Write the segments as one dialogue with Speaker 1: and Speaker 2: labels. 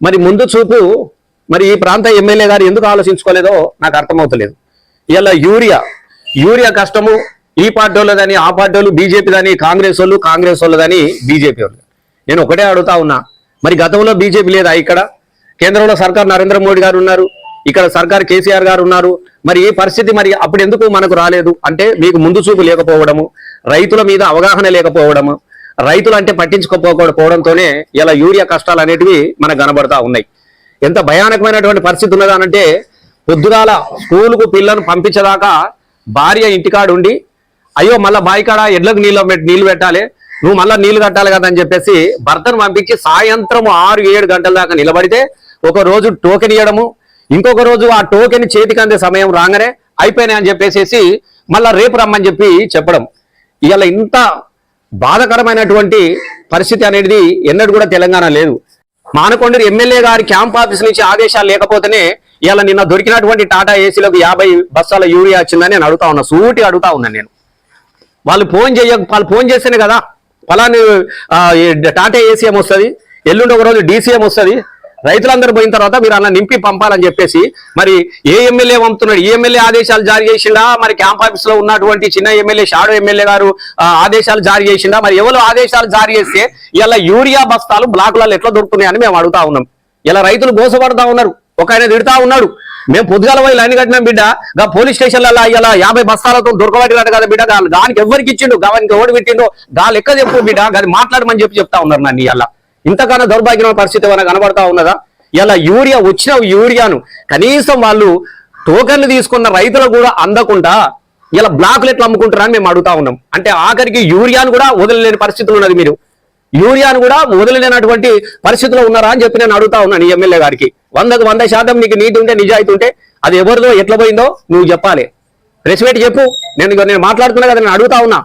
Speaker 1: మరి ముందు చూపు మరి ఈ ప్రాంత ఎమ్మెల్యే గారు ఎందుకు ఆలోచించుకోలేదో నాకు అర్థమవుతలేదు. ఇలా యూరియా యూరియా కష్టము ఈ పార్టీ కానీ ఆ పార్టీ వాళ్ళు బీజేపీ కానీ కాంగ్రెస్ వాళ్ళు కాంగ్రెస్ వాళ్ళు కానీ బీజేపీ వాళ్ళు. నేను ఒకటే అడుగుతా ఉన్నా మరి గతంలో బీజేపీ లేదా ఇక్కడ? కేంద్రంలో సర్కార్ నరేంద్ర మోడీ గారు ఉన్నారు ఇక్కడ సర్కార్ కేసీఆర్ గారు ఉన్నారు మరి ఈ పరిస్థితి మరి అప్పుడు ఎందుకు మనకు రాలేదు? అంటే మీకు ముందు చూపు లేకపోవడము రైతుల మీద అవగాహన లేకపోవడము రైతులు అంటే పట్టించుకోకపోవడంతోనే ఇలా యూరియా కష్టాలు అనేటివి మనకు కనబడతా ఉన్నాయి. ఎంత భయానకమైనటువంటి పరిస్థితి ఉన్నదానంటే పొద్దుగాల స్కూలుకు పిల్లలను పంపించేదాకా భార్య ఇంటికాడు ఉండి అయ్యో మళ్ళీ బాయికాడ? ఎడ్లకు నీళ్ళు పెట్టి పెట్టాలి. నువ్వు మళ్ళీ నీళ్ళు కట్టాలి కదా అని చెప్పేసి భర్తను పంపించి సాయంత్రం ఆరు ఏడు గంటల దాకా నిలబడితే ఒక రోజు టోకెన్ ఇవ్వడము ఇంకొక రోజు ఆ టోకెన్ చేతికి అందే సమయం రాగానే అయిపోయినాయి అని చెప్పేసి మళ్ళా రేపు రమ్మని చెప్పి చెప్పడం. ఇలా ఇంత బాధకరమైనటువంటి పరిస్థితి అనేది ఎన్నడూ కూడా తెలంగాణ లేదు. మానకొండూరు ఎమ్మెల్యే గారి క్యాంప్ ఆఫీస్ నుంచి ఆదేశాలు లేకపోతేనే ఇలా నిన్న దొరికినటువంటి టాటా ఏసీలకు యాభై బస్సాల యూరియా వచ్చిందని నేను అడుగుతా ఉన్నా సూటి అడుగుతా ఉన్నాను నేను. వాళ్ళు ఫోన్ చేయ వాళ్ళు ఫోన్ చేస్తేనే కదా ఫలాని టాటా ఏసీఎం వస్తుంది ఎల్లుండి ఒక రోజు డీసీఎం వస్తుంది రైతులందరూ పోయిన తర్వాత మీరు అలా నింపి పంపాలని చెప్పేసి మరి ఏ ఎమ్మెల్యే పంపుతున్నాడు? ఈ ఎమ్మెల్యే ఆదేశాలు జారీ చేసిండా? మరి క్యాంప్ ఆఫీస్లో ఉన్నటువంటి చిన్న ఎమ్మెల్యే షాడో ఎమ్మెల్యే గారు ఆదేశాలు జారీ చేసిండా? మరి ఎవరు ఆదేశాలు జారీ చేస్తే ఇలా యూరియా బస్తాలు బ్లాకులలో ఎట్లా దొరుకుతున్నాయని మేము అడుగుతా ఉన్నాం. ఇలా రైతులు మోసపడతా ఉన్నారు. ఒక ఆయన తిడతా ఉన్నాడు. మేము పొద్దుగాల పోయి లైన్ కట్టినాం బిడ్డ. గా పోలీస్ స్టేషన్లలో ఇలా యాభై బస్తాలతో దొరకబట్టినట్టు కదా బిడ్డ. దానికి ఎవరికి ఇచ్చిండు? గానికి ఎవడు పెట్టిండో? గా లెక్క చెప్పు బిడ్డ. అది మాట్లాడమని చెప్పి చెప్తా ఉన్నారు నన్ను ఇలా. ఇంతకన్నా దౌర్భాగ్యమైన పరిస్థితి ఏమైనా కనబడతా ఉన్నదా? ఇలా యూరియా వచ్చిన యూరియాను కనీసం వాళ్ళు టోకన్లు తీసుకున్న రైతులు కూడా అందకుండా ఇలా బ్లాక్లు ఎట్లా అమ్ముకుంటారని మేము అడుగుతా ఉన్నాం. అంటే ఆఖరికి యూరియాను కూడా వదలలేని పరిస్థితులు ఉన్నది మీరు. యూరియాను కూడా వదలలేనటువంటి పరిస్థితిలో ఉన్నారా అని చెప్పి నేను అడుగుతా ఉన్నాను ఈ ఎమ్మెల్యే గారికి. వందకు వంద శాతం నీకు నీటి ఉంటే నిజాయితీ ఉంటే అది ఎవరిదో ఎట్లా పోయిందో నువ్వు చెప్పాలి. ప్రెస్ మీట్ చెప్పు. నేను నేను మాట్లాడుతున్నా కదా నేను అడుగుతా ఉన్నా.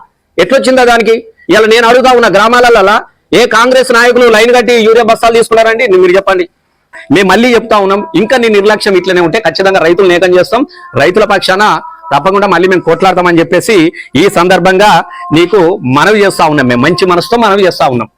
Speaker 1: ఎట్లొచ్చిందా దానికి? ఇలా నేను అడుగుతా ఉన్నా గ్రామాలలో ఏ కాంగ్రెస్ నాయకులు లైన్ కట్టి యూరియా బస్తాలు తీసుకున్నారండి? మీరు చెప్పండి. మేము మళ్ళీ చెప్తా ఉన్నాం. ఇంకా నీ నిర్లక్ష్యం ఇట్లనే ఉంటే ఖచ్చితంగా రైతులు నేతం చేస్తాం. రైతుల పక్షాన తప్పకుండా మళ్ళీ మేము కొట్లాడతామని చెప్పేసి ఈ సందర్భంగా నీకు మనవి చేస్తా ఉన్నాం. మేము మంచి మనసుతో మనవి చేస్తా ఉన్నాం.